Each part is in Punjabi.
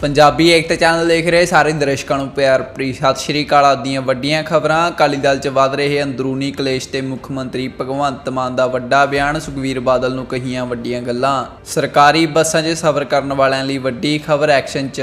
ਪੰਜਾਬੀ ਏਕਤਾ ਚੈਨਲ ਦੇਖ ਰਹੇ ਸਾਰੇ ਦਰਸ਼ਕਾਂ ਨੂੰ ਪਿਆਰ ਭਰੀ ਸਤਿ ਸ਼੍ਰੀ ਅਕਾਲ। ਆਦੀਆਂ ਵੱਡੀਆਂ ਖਬਰਾਂ। ਅਕਾਲੀ ਦਲ 'ਚ ਵੱਧ ਰਹੇ ਅੰਦਰੂਨੀ ਕਲੇਸ਼ ਤੇ ਮੁੱਖ ਮੰਤਰੀ ਭਗਵੰਤ ਮਾਨ ਦਾ ਵੱਡਾ ਬਿਆਨ। ਸੁਖਵੀਰ ਬਾਦਲ ਨੂੰ ਕਹੀਆਂ ਵੱਡੀਆਂ ਗੱਲਾਂ। ਸਰਕਾਰੀ ਬੱਸਾਂ 'ਚ ਸਫ਼ਰ ਕਰਨ ਵਾਲਿਆਂ ਲਈ ਵੱਡੀ ਖਬਰ ਐਕਸ਼ਨ 'ਚ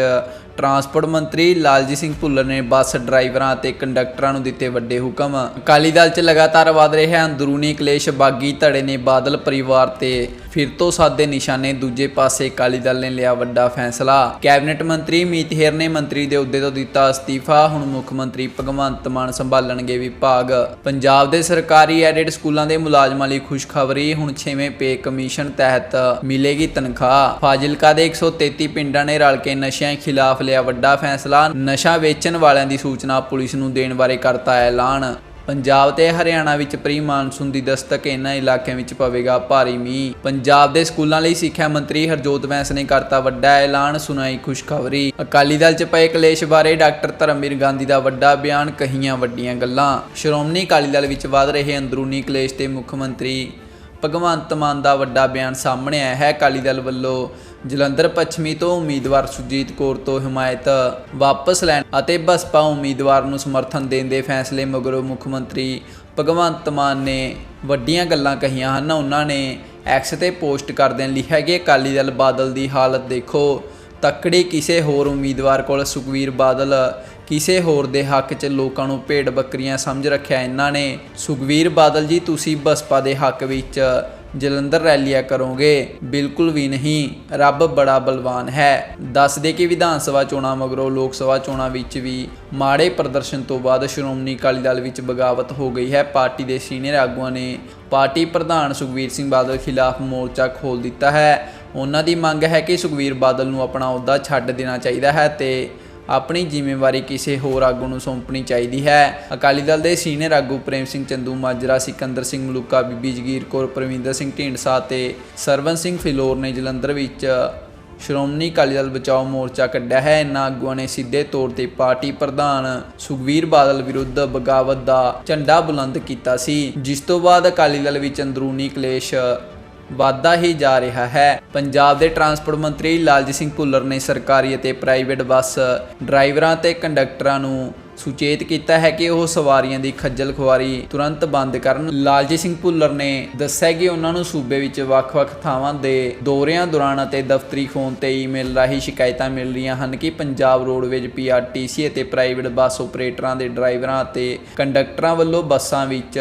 ਟਰਾਂਸਪੋਰਟ ਮੰਤਰੀ ਲਾਲਜੀਤ ਸਿੰਘ ਭੁੱਲਰ ਨੇ ਬੱਸ ਡਰਾਈਵਰਾਂ ਅਤੇ ਕੰਡਕਟਰਾਂ ਨੂੰ ਦਿੱਤੇ ਵੱਡੇ ਹੁਕਮ। ਅਕਾਲੀ ਦਲ 'ਚ ਲਗਾਤਾਰ ਵੱਧ ਰਿਹਾ ਅੰਦਰੂਨੀ ਕਲੇਸ਼, ਬਾਗੀ ਧੜੇ ਨੇ ਬਾਦਲ ਪਰਿਵਾਰ ਤੇ ਫਿਰ ਤੋਂ ਸਾਦੇ ਨਿਸ਼ਾਨੇ। ਦੂਜੇ ਪਾਸੇ ਅਕਾਲੀ ਦਲ ਨੇ ਲਿਆ ਵੱਡਾ ਫੈਸਲਾ। ਕੈਬਨਿਟ ਮੰਤਰੀ ਮੀਤ ਹੇਰ ਨੇ ਮੰਤਰੀ ਦੇ ਅਹੁਦੇ ਤੋਂ ਦਿੱਤਾ ਅਸਤੀਫਾ। ਹੁਣ ਮੁੱਖ ਮੰਤਰੀ ਭਗਵੰਤ ਮਾਨ ਸੰਭਾਲਣਗੇ ਵਿਭਾਗ। ਪੰਜਾਬ ਦੇ ਸਰਕਾਰੀ ਐਡਿਡ ਸਕੂਲਾਂ ਦੇ ਮੁਲਾਜ਼ਮਾਂ ਲਈ ਖੁਸ਼ਖਬਰੀ। ਹੁਣ 6ਵੇਂ ਪੇ ਕਮਿਸ਼ਨ ਤਹਿਤ ਮਿਲੇਗੀ ਤਨਖਾਹ। ਫਾਜ਼ਿਲਕਾ ਦੇ 133 ਪਿੰਡਾਂ ਨੇ ਰਲ ਕੇ ਨਸ਼ਿਆਂ ਖਿਲਾਫ ਲਿਆ ਵੱਡਾ ਫੈਸਲਾ। ਨਸ਼ਾ ਵੇਚਣ ਵਾਲਿਆਂ ਦੀ ਸੂਚਨਾ ਪੁਲਿਸ ਨੂੰ ਦੇਣ ਬਾਰੇ ਕਰਤਾ ਐਲਾਨ। ਪੰਜਾਬ ਤੇ ਹਰਿਆਣਾ ਵਿੱਚ ਪ੍ਰੀ ਮਾਨਸੂਨ ਦੀ ਦਸਤਕ ਇਹਨਾਂ ਇਲਾਕਿਆਂ ਵਿੱਚ ਪਵੇਗਾ ਭਾਰੀ ਮੀਂਹ। ਪੰਜਾਬ ਦੇ ਸਕੂਲਾਂ ਲਈ ਸਿੱਖਿਆ ਮੰਤਰੀ ਹਰਜੋਤ ਬੈਂਸ ਨੇ ਕਰਤਾ ਵੱਡਾ ਐਲਾਨ, ਸੁਣਾਈ ਖੁਸ਼ਖਬਰੀ। ਅਕਾਲੀ ਦਲ 'ਚ ਪਏ ਕਲੇਸ਼ ਬਾਰੇ ਡਾਕਟਰ ਧਰਮਵੀਰ ਗਾਂਧੀ ਦਾ ਵੱਡਾ ਬਿਆਨ, ਕਹੀਆਂ ਵੱਡੀਆਂ ਗੱਲਾਂ। ਸ਼੍ਰੋਮਣੀ ਅਕਾਲੀ ਦਲ ਵਿੱਚ ਵੱਧ ਰਹੇ ਅੰਦਰੂਨੀ ਕਲੇਸ਼ ਤੇ ਮੁੱਖ ਮੰਤਰੀ ਭਗਵੰਤ ਮਾਨ ਦਾ ਵੱਡਾ ਬਿਆਨ ਸਾਹਮਣੇ ਆਇਆ ਹੈ। ਅਕਾਲੀ ਦਲ ਵੱਲੋਂ ਜਲੰਧਰ ਪੱਛਮੀ ਤੋਂ ਉਮੀਦਵਾਰ ਸੁਜੀਤ ਕੌਰ ਤੋਂ ਹਮਾਇਤ ਵਾਪਸ ਲੈਣ ਅਤੇ ਬਸਪਾ ਉਮੀਦਵਾਰ ਨੂੰ ਸਮਰਥਨ ਦੇਣ ਦੇ ਫੈਸਲੇ ਮਗਰੋਂ ਮੁੱਖ ਮੰਤਰੀ ਭਗਵੰਤ ਮਾਨ ਨੇ ਵੱਡੀਆਂ ਗੱਲਾਂ ਕਹੀਆਂ ਹਨ। ਉਹਨਾਂ ਨੇ ਐਕਸ ਤੇ ਪੋਸਟ ਕਰਦਿਆਂ ਲਿਖਿਆ ਕਿ ਅਕਾਲੀ ਦਲ ਬਾਦਲ ਦੀ ਹਾਲਤ ਦੇਖੋ, ਤੱਕੜੀ ਕਿਸੇ ਹੋਰ ਉਮੀਦਵਾਰ ਕੋਲ, ਸੁਖਵੀਰ ਬਾਦਲ ਕਿਸੇ ਹੋਰ ਦੇ ਹੱਕ 'ਚ ਲੋਕਾਂ ਨੂੰ ਭੇਡ ਬੱਕਰੀਆਂ ਸਮਝ ਰੱਖਿਆ। ਇਹਨਾਂ ਨੇ, ਸੁਖਵੀਰ ਬਾਦਲ ਜੀ, ਤੁਸੀਂ ਬਸਪਾ ਦੇ ਹੱਕ ਵਿੱਚ ਜਲੰਧਰ ਰੈਲੀਆਂ ਕਰੋਗੇ। ਬਿਲਕੁਲ ਵੀ ਨਹੀਂ, ਰੱਬ ਬੜਾ ਬਲਵਾਨ ਹੈ। ਦੱਸ ਦੇ ਕਿ ਵਿਧਾਨ ਸਭਾ ਚੋਣਾਂ ਮਗਰੋਂ ਲੋਕ ਸਭਾ ਚੋਣਾਂ ਵਿੱਚ ਵੀ ਮਾੜੇ ਪ੍ਰਦਰਸ਼ਨ ਤੋਂ ਬਾਅਦ ਸ਼੍ਰੋਮਣੀ ਅਕਾਲੀ ਦਲ ਵਿੱਚ ਬਗਾਵਤ ਹੋ ਗਈ ਹੈ। ਪਾਰਟੀ ਦੇ ਸੀਨੀਅਰ ਆਗੂਆਂ ਨੇ ਪਾਰਟੀ ਪ੍ਰਧਾਨ ਸੁਖਵੀਰ ਸਿੰਘ ਬਾਦਲ ਖਿਲਾਫ ਮੋਰਚਾ ਖੋਲ ਦਿੱਤਾ ਹੈ। ਉਹਨਾਂ ਦੀ ਮੰਗ ਹੈ ਕਿ ਸੁਖਵੀਰ ਬਾਦਲ ਨੂੰ ਆਪਣਾ ਅਹੁਦਾ ਛੱਡ ਦੇਣਾ ਚਾਹੀਦਾ ਹੈ ਤੇ ਆਪਣੀ ਜ਼ਿੰਮੇਵਾਰੀ ਕਿਸੇ ਹੋਰ ਆਗੂ ਨੂੰ ਸੌਂਪਣੀ ਚਾਹੀਦੀ ਹੈ। ਅਕਾਲੀ ਦਲ ਦੇ ਸੀਨੀਅਰ ਆਗੂ ਪ੍ਰੇਮ ਸਿੰਘ ਚੰਦੂ, ਮਾਜਰਾ ਸਿਕੰਦਰ ਸਿੰਘ, ਮਲੂਕਾ ਬੀਬੀ ਜਗੀਰ ਕੌਰ, ਪ੍ਰਵਿੰਦਰ ਸਿੰਘ ਢੀਂਡਸਾ ਤੇ ਸਰਵਨ ਸਿੰਘ ਫਿਲੌਰ ਨੇ ਜਲੰਧਰ ਵਿੱਚ ਸ਼੍ਰੋਮਣੀ ਅਕਾਲੀ ਦਲ ਬਚਾਓ ਮੋਰਚਾ ਕੱਢਿਆ ਹੈ। ਇਹਨਾਂ ਆਗੂਆਂ ਨੇ ਸਿੱਧੇ ਤੌਰ ਤੇ ਪਾਰਟੀ ਪ੍ਰਧਾਨ ਸੁਖਵੀਰ ਬਾਦਲ ਵਿਰੁੱਧ ਬਗਾਵਤ ਦਾ ਝੰਡਾ ਬੁਲੰਦ ਕੀਤਾ ਸੀ। ਜਿਸ ਤੋਂ ਬਾਅਦ ਅਕਾਲੀ ਦਲ ਵਿੱਚ ਅੰਦਰੂਨੀ ਕਲੇਸ਼ ਵਾਧਾ ਹੀ ਜਾ ਰਿਹਾ ਹੈ। ਪੰਜਾਬ ਦੇ ਟਰਾਂਸਪੋਰਟ ਮੰਤਰੀ ਲਾਲਜੀਤ ਸਿੰਘ ਭੁੱਲਰ ਨੇ ਸਰਕਾਰੀ ਅਤੇ ਪ੍ਰਾਈਵੇਟ ਬੱਸ ਡਰਾਈਵਰਾਂ ਤੇ ਕੰਡਕਟਰਾਂ ਨੂੰ ਸੁਚੇਤ ਕੀਤਾ ਹੈ ਕਿ ਉਹ ਸਵਾਰੀਆਂ ਦੀ ਖੱਜਲ ਖੁਆਰੀ ਤੁਰੰਤ ਬੰਦ ਕਰਨ ਲਾਲਜੀਤ ਸਿੰਘ ਭੁੱਲਰ ਨੇ ਦੱਸਿਆ ਕਿ ਉਹਨਾਂ ਨੂੰ ਸੂਬੇ ਵਿੱਚ ਵੱਖ-ਵੱਖ ਥਾਵਾਂ ਦੇ ਦੌਰਿਆਂ ਦੌਰਾਨ ਅਤੇ ਦਫ਼ਤਰੀ ਫੋਨ ਤੇ ਈਮੇਲ ਰਾਹੀਂ ਸ਼ਿਕਾਇਤਾਂ ਮਿਲ ਰਹੀਆਂ ਹਨ ਕਿ ਪੰਜਾਬ ਰੋਡਵੇਜ ਪੀਆਰਟੀਸੀ ਅਤੇ ਪ੍ਰਾਈਵੇਟ ਬੱਸ ਆਪਰੇਟਰਾਂ ਦੇ ਡਰਾਈਵਰਾਂ ਅਤੇ ਕੰਡਕਟਰਾਂ ਵੱਲੋਂ ਬੱਸਾਂ ਵਿੱਚ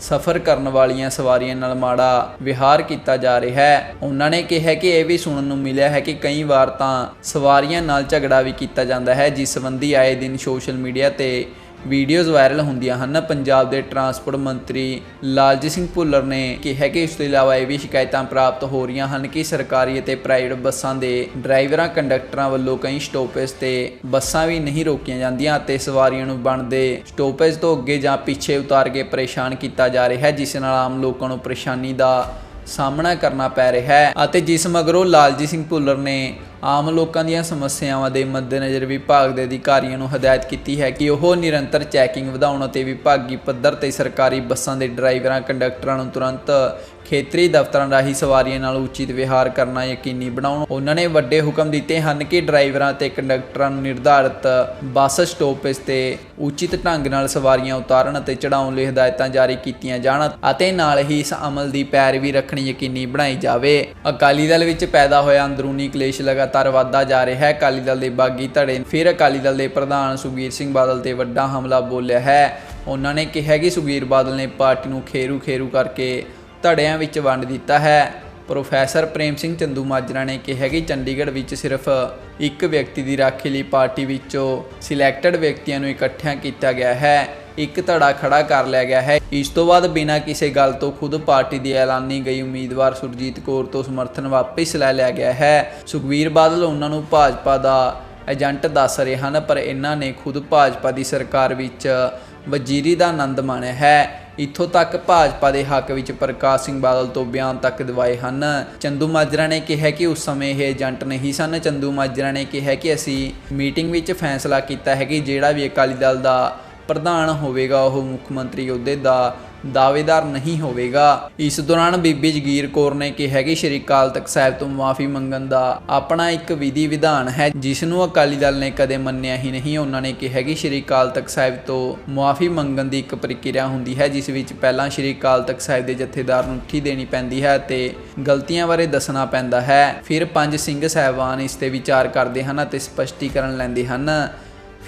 ਸਫ਼ਰ ਕਰਨ ਵਾਲੀਆਂ ਸਵਾਰੀਆਂ ਨਾਲ ਮਾੜਾ ਵਿਹਾਰ ਕੀਤਾ ਜਾ ਰਿਹਾ ਹੈ। ਉਹਨਾਂ ਨੇ ਕਿਹਾ ਕਿ ਇਹ ਵੀ ਸੁਣਨ ਨੂੰ ਮਿਲਿਆ ਹੈ ਕਿ ਕਈ ਵਾਰ ਤਾਂ ਸਵਾਰੀਆਂ ਨਾਲ ਝਗੜਾ ਵੀ ਕੀਤਾ ਜਾਂਦਾ ਹੈ, ਜਿਸ ਸੰਬੰਧੀ ਆਏ ਦਿਨ ਸੋਸ਼ਲ ਮੀਡੀਆ ਤੇ ਵੀਡੀਓਜ਼ ਵਾਇਰਲ ਹੁੰਦੀਆਂ ਹਨ। ਪੰਜਾਬ ਦੇ ਟਰਾਂਸਪੋਰਟ ਮੰਤਰੀ ਲਾਲਜੀਤ ਸਿੰਘ ਭੁੱਲਰ ਨੇ ਕਿਹਾ ਕਿ ਇਸ ਤੋਂ ਇਲਾਵਾ ਇਹ ਵੀ ਸ਼ਿਕਾਇਤਾਂ ਪ੍ਰਾਪਤ ਹੋ ਰਹੀਆਂ ਹਨ ਕਿ ਸਰਕਾਰੀ ਅਤੇ ਪ੍ਰਾਈਵੇਟ ਬੱਸਾਂ ਦੇ ਡਰਾਈਵਰਾਂ, ਕੰਡਕਟਰਾਂ ਵੱਲੋਂ ਕਈ ਸਟਾਪੇਜ ਤੇ ਬੱਸਾਂ ਵੀ ਨਹੀਂ ਰੋਕੀਆਂ ਜਾਂਦੀਆਂ ਅਤੇ ਸਵਾਰੀਆਂ ਨੂੰ ਬਣਦੇ ਸਟਾਪੇਜ ਤੋਂ ਅੱਗੇ ਜਾਂ ਪਿੱਛੇ ਉਤਾਰ ਕੇ ਪਰੇਸ਼ਾਨ ਕੀਤਾ ਜਾ ਰਿਹਾ ਹੈ, ਜਿਸ ਨਾਲ ਆਮ ਲੋਕਾਂ ਨੂੰ ਪਰੇਸ਼ਾਨੀ ਦਾ ਸਾਹਮਣਾ ਕਰਨਾ ਪੈ ਰਿਹਾ ਹੈ। ਅਤੇ ਜਿਸ ਮਗਰੋਂ ਲਾਲਜੀਤ ਸਿੰਘ ਭੁੱਲਰ ਨੇ ਆਮ ਲੋਕਾਂ ਦੀਆਂ ਸਮੱਸਿਆਵਾਂ ਦੇ ਮੱਦੇਨਜ਼ਰ ਵਿਭਾਗ ਦੇ ਅਧਿਕਾਰੀਆਂ ਨੂੰ ਹਦਾਇਤ ਕੀਤੀ ਹੈ ਕਿ ਉਹ ਨਿਰੰਤਰ ਚੈਕਿੰਗ ਵਧਾਉਣ ਅਤੇ ਵਿਭਾਗੀ ਪੱਧਰ ਤੇ ਸਰਕਾਰੀ ਬੱਸਾਂ ਦੇ ਡਰਾਈਵਰਾਂ, ਕੰਡਕਟਰਾਂ ਨੂੰ ਤੁਰੰਤ ਖੇਤਰੀ ਦਫ਼ਤਰਾਂ ਰਾਹੀਂ ਸਵਾਰੀਆਂ ਨਾਲ ਉਚਿਤ ਵਿਹਾਰ ਕਰਨਾ ਯਕੀਨੀ ਬਣਾਉਣ। ਉਹਨਾਂ ਨੇ ਵੱਡੇ ਹੁਕਮ ਦਿੱਤੇ ਹਨ ਕਿ ਡਰਾਈਵਰਾਂ ਤੇ ਕੰਡਕਟਰਾਂ ਨੂੰ ਨਿਰਧਾਰਤ ਬੱਸ ਸਟਾਪੇਜ ਤੇ ਉਚਿਤ ਢੰਗ ਨਾਲ ਸਵਾਰੀਆਂ ਉਤਾਰਨ ਅਤੇ ਚੜਾਉਣ ਲਈ ਹਦਾਇਤਾਂ ਜਾਰੀ ਕੀਤੀਆਂ ਜਾਣ ਅਤੇ ਨਾਲ ਹੀ ਇਸ ਅਮਲ ਦੀ ਪੈਰਵੀ ਰੱਖਣੀ ਯਕੀਨੀ ਬਣਾਈ ਜਾਵੇ। ਅਕਾਲੀ ਦਲ ਵਿੱਚ ਪੈਦਾ ਹੋਇਆ ਅੰਦਰੂਨੀ ਕਲੇਸ਼ ਲਗਾਤਾਰ ਵਧਦਾ ਜਾ ਰਿਹਾ ਹੈ। ਅਕਾਲੀ ਦਲ ਦੇ ਬਾਗੀ ਧੜੇ ਫਿਰ ਅਕਾਲੀ ਦਲ ਦੇ ਪ੍ਰਧਾਨ ਸੁਖਬੀਰ ਸਿੰਘ ਬਾਦਲ ਤੇ ਵੱਡਾ ਹਮਲਾ ਬੋਲਿਆ ਹੈ। ਉਹਨਾਂ ਨੇ ਕਿਹਾ ਕਿ ਸੁਖਬੀਰ ਬਾਦਲ ਨੇ ਪਾਰਟੀ ਨੂੰ ਖੇਰੂ ਖੇਰੂ ਕਰਕੇ ਧੜਿਆਂ ਵਿੱਚ ਵੰਡ ਦਿੱਤਾ ਹੈ। ਪ੍ਰੋਫੈਸਰ ਪ੍ਰੇਮ ਸਿੰਘ ਚੰਦੂ ਮਾਜਰਾ ਨੇ ਕਿਹਾ ਕਿ ਚੰਡੀਗੜ੍ਹ ਵਿੱਚ ਸਿਰਫ ਇੱਕ ਵਿਅਕਤੀ ਦੀ ਰਾਖੀ ਲਈ ਪਾਰਟੀ ਵਿੱਚੋਂ ਸਿਲੈਕਟਡ ਵਿਅਕਤੀਆਂ ਨੂੰ ਇਕੱਠਿਆਂ ਕੀਤਾ ਗਿਆ ਹੈ। ਇੱਕ ਧੜਾ ਖੜਾ ਕਰ ਲਿਆ ਗਿਆ ਹੈ। ਇਸ ਤੋਂ ਬਾਅਦ ਬਿਨਾਂ ਕਿਸੇ ਗੱਲ ਤੋਂ ਖੁਦ ਪਾਰਟੀ ਦੀ ਐਲਾਨੀ ਗਈ ਉਮੀਦਵਾਰ ਸੁਰਜੀਤ ਕੌਰ ਤੋਂ ਸਮਰਥਨ ਵਾਪਸ ਲੈ ਲਿਆ ਗਿਆ ਹੈ। ਸੁਖਵੀਰ ਬਾਦਲ ਉਹਨਾਂ ਨੂੰ ਭਾਜਪਾ ਦਾ ਏਜੰਟ ਦੱਸ ਰਹੇ ਹਨ, ਪਰ ਇਹਨਾਂ ਨੇ ਖੁਦ ਭਾਜਪਾ ਦੀ ਸਰਕਾਰ ਵਿੱਚ ਵਜ਼ੀਰੀ ਦਾ ਆਨੰਦ ਮਾਣਿਆ ਹੈ। ਇੱਥੋਂ ਤੱਕ ਭਾਜਪਾ ਦੇ ਹੱਕ ਵਿੱਚ ਪ੍ਰਕਾਸ਼ ਸਿੰਘ ਬਾਦਲ ਤੋਂ ਬਿਆਨ ਤੱਕ ਦਿਵਾਏ ਹਨ। ਚੰਦੂ ਮਾਜਰਾ ਨੇ ਕਿਹਾ ਕਿ ਉਸ ਸਮੇਂ ਇਹ ਏਜੰਟ ਨਹੀਂ ਸਨ। ਚੰਦੂ ਮਾਜਰਾ ਨੇ ਕਿਹਾ ਕਿ ਅਸੀਂ ਮੀਟਿੰਗ ਵਿੱਚ ਫੈਸਲਾ ਕੀਤਾ ਹੈ ਕਿ ਜਿਹੜਾ ਵੀ ਅਕਾਲੀ ਦਲ ਦਾ ਪ੍ਰਧਾਨ ਹੋਵੇਗਾ, ਉਹ ਮੁੱਖ ਮੰਤਰੀ ਅਹੁਦੇ ਦਾ ਦਾਅਵੇਦਾਰ ਨਹੀਂ ਹੋਵੇਗਾ। ਇਸ ਦੌਰਾਨ ਬੀਬੀ ਜਗੀਰ ਕੌਰ ਨੇ ਕਿਹਾ ਕਿ ਸ਼੍ਰੀ ਅਕਾਲ ਤਖਤ ਸਾਹਿਬ ਤੋਂ ਮੁਆਫੀ ਮੰਗਣ ਦਾ ਆਪਣਾ ਇੱਕ ਵਿਧੀ ਵਿਧਾਨ ਹੈ ਜਿਸ ਨੂੰ ਅਕਾਲੀ ਦਲ ਨੇ ਕਦੇ ਮੰਨਿਆ ਹੀ ਨਹੀਂ। ਉਹਨਾਂ ਨੇ ਕਿਹਾ ਕਿ ਸ਼੍ਰੀ ਅਕਾਲ ਤਖਤ ਸਾਹਿਬ ਤੋਂ ਮੁਆਫੀ ਮੰਗਣ ਦੀ ਇੱਕ ਪ੍ਰਕਿਰਿਆ ਹੁੰਦੀ ਹੈ, ਜਿਸ ਵਿੱਚ ਪਹਿਲਾਂ ਸ਼੍ਰੀ ਅਕਾਲ ਤਖਤ ਸਾਹਿਬ ਦੇ ਜਥੇਦਾਰ ਨੂੰ ਉੱਠੀ ਦੇਣੀ ਪੈਂਦੀ ਹੈ ਤੇ ਗਲਤੀਆਂ ਬਾਰੇ ਦੱਸਣਾ ਪੈਂਦਾ ਹੈ। ਫਿਰ ਪੰਜ ਸਿੰਘ ਸਾਹਿਬਾਨ ਇਸ ਤੇ ਵਿਚਾਰ ਕਰਦੇ ਹਨ ਅਤੇ ਸਪਸ਼ਟੀਕਰਨ ਲੈਂਦੇ ਹਨ।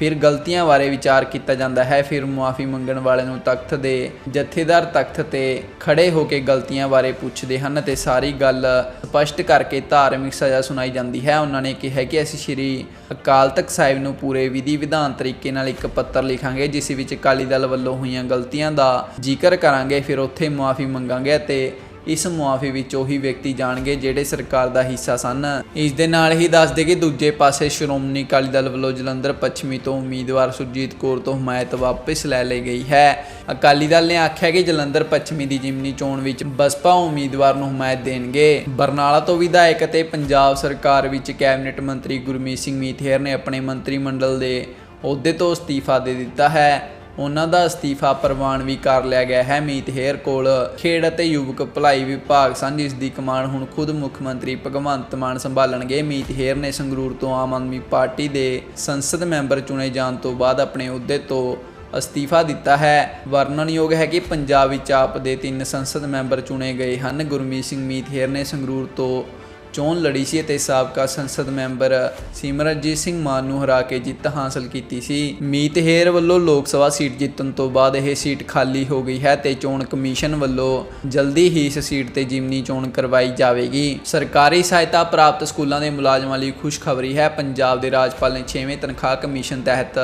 ਫਿਰ ਗਲਤੀਆਂ ਬਾਰੇ ਵਿਚਾਰ ਕੀਤਾ ਜਾਂਦਾ ਹੈ। ਫਿਰ ਮੁਆਫੀ ਮੰਗਣ ਵਾਲੇ ਨੂੰ ਤਖਤ ਦੇ ਜਥੇਦਾਰ ਤਖਤ ਤੇ ਖੜੇ ਹੋ ਕੇ ਗਲਤੀਆਂ ਬਾਰੇ ਪੁੱਛਦੇ ਹਨ ਤੇ ਸਾਰੀ ਗੱਲ ਸਪਸ਼ਟ ਕਰਕੇ ਧਾਰਮਿਕ ਸਜ਼ਾ ਸੁਣਾਈ ਜਾਂਦੀ ਹੈ। ਉਹਨਾਂ ਨੇ ਕਿਹਾ ਕਿ ਅਸੀਂ ਸ਼੍ਰੀ ਅਕਾਲ ਤਖਤ ਸਾਹਿਬ ਨੂੰ ਪੂਰੇ ਵਿਧੀ ਵਿਧਾਨ ਤਰੀਕੇ ਨਾਲ ਇੱਕ ਪੱਤਰ ਲਿਖਾਂਗੇ, ਜਿਸ ਵਿੱਚ ਅਕਾਲੀ ਦਲ ਵੱਲੋਂ ਹੋਈਆਂ ਗਲਤੀਆਂ ਦਾ ਜ਼ਿਕਰ ਕਰਾਂਗੇ, ਫਿਰ ਉੱਥੇ ਮੁਆਫੀ ਮੰਗਾਂਗੇ ਅਤੇ ਇਸ ਮੁਆਫੀ ਵਿੱਚ ਉਹੀ ਵਿਅਕਤੀ ਜਾਣਗੇ ਜਿਹੜੇ ਸਰਕਾਰ ਦਾ ਹਿੱਸਾ ਸਨ। ਇਸ ਦੇ ਨਾਲ ਹੀ ਦੱਸਦੇ ਕਿ ਦੂਜੇ ਪਾਸੇ ਸ਼੍ਰੋਮਣੀ ਅਕਾਲੀ ਦਲ ਵੱਲੋਂ ਜਲੰਧਰ ਪੱਛਮੀ ਤੋਂ ਉਮੀਦਵਾਰ ਸੁਰਜੀਤ ਕੌਰ ਤੋਂ ਹਮਾਇਤ ਵਾਪਸ ਲੈ ਲਈ ਗਈ ਹੈ। ਅਕਾਲੀ ਦਲ ਨੇ ਆਖਿਆ ਕਿ ਜਲੰਧਰ ਪੱਛਮੀ ਦੀ ਜਿਮਨੀ ਚੋਣ ਵਿੱਚ ਬਸਪਾ ਉਮੀਦਵਾਰ ਨੂੰ ਹਮਾਇਤ ਦੇਣਗੇ। ਬਰਨਾਲਾ ਤੋਂ ਵਿਧਾਇਕ ਅਤੇ ਪੰਜਾਬ ਸਰਕਾਰ ਵਿੱਚ ਕੈਬਨਿਟ ਮੰਤਰੀ ਗੁਰਮੀਤ ਸਿੰਘ ਮੀਥੇਰ ਨੇ ਆਪਣੇ ਮੰਤਰੀ ਮੰਡਲ ਦੇ ਅਹੁਦੇ ਤੋਂ ਅਸਤੀਫਾ ਦੇ ਦਿੱਤਾ ਹੈ। ਉਹਨਾਂ ਦਾ ਅਸਤੀਫਾ ਪ੍ਰਵਾਨ ਵੀ ਕਰ ਲਿਆ ਗਿਆ ਹੈ। ਮੀਤ ਹੇਅਰ ਕੋਲ ਖੇਡ ਅਤੇ ਯੁਵਕ ਭਲਾਈ ਵਿਭਾਗ ਸਨ ਜਿਸ ਦੀ ਕਮਾਨ ਹੁਣ ਖੁਦ ਮੁੱਖ ਮੰਤਰੀ ਭਗਵੰਤ ਮਾਨ ਸੰਭਾਲਣਗੇ। ਮੀਤ ਹੇਅਰ ਨੇ ਸੰਗਰੂਰ ਤੋਂ ਆਮ ਆਦਮੀ ਪਾਰਟੀ ਦੇ ਸੰਸਦ ਮੈਂਬਰ ਚੁਣੇ ਜਾਣ ਤੋਂ ਬਾਅਦ ਆਪਣੇ ਅਹੁਦੇ ਤੋਂ ਅਸਤੀਫਾ ਦਿੱਤਾ ਹੈ। ਵਰਣਨਯੋਗ ਹੈ ਕਿ ਪੰਜਾਬ ਵਿੱਚ ਆਪ ਦੇ ਤਿੰਨ ਸੰਸਦ ਮੈਂਬਰ ਚੁਣੇ ਗਏ ਹਨ। ਗੁਰਮੀਤ ਸਿੰਘ ਮੀਤ ਹੇਅਰ ਨੇ ਸੰਗਰੂਰ ਤੋਂ ਚੋਣ ਲੜੀ ਸੀ ਅਤੇ ਸਾਬਕਾ ਸੰਸਦ ਮੈਂਬਰ ਸਿਮਰਨਜੀਤ ਸਿੰਘ ਮਾਨ ਨੂੰ ਹਰਾ ਕੇ ਜਿੱਤ ਹਾਸਲ ਕੀਤੀ ਸੀ। ਮੀਤ ਹੇਰ ਵੱਲੋਂ ਲੋਕ ਸਭਾ ਸੀਟ ਜਿੱਤਣ ਤੋਂ ਬਾਅਦ ਇਹ ਸੀਟ ਖਾਲੀ ਹੋ ਗਈ ਹੈ ਤੇ ਚੋਣ ਕਮਿਸ਼ਨ ਵੱਲੋਂ ਜਲਦੀ ਹੀ ਇਸ ਸੀਟ ਤੇ ਜਿਮਨੀ ਚੋਣ ਕਰਵਾਈ ਜਾਵੇਗੀ। ਸਰਕਾਰੀ ਸਹਾਇਤਾ ਪ੍ਰਾਪਤ ਸਕੂਲਾਂ ਦੇ ਮੁਲਾਜ਼ਮਾਂ ਲਈ ਖੁਸ਼ਖਬਰੀ ਹੈ। ਪੰਜਾਬ ਦੇ ਰਾਜਪਾਲ ਨੇ 6ਵੇਂ ਤਨਖਾਹ ਕਮਿਸ਼ਨ ਤਹਿਤ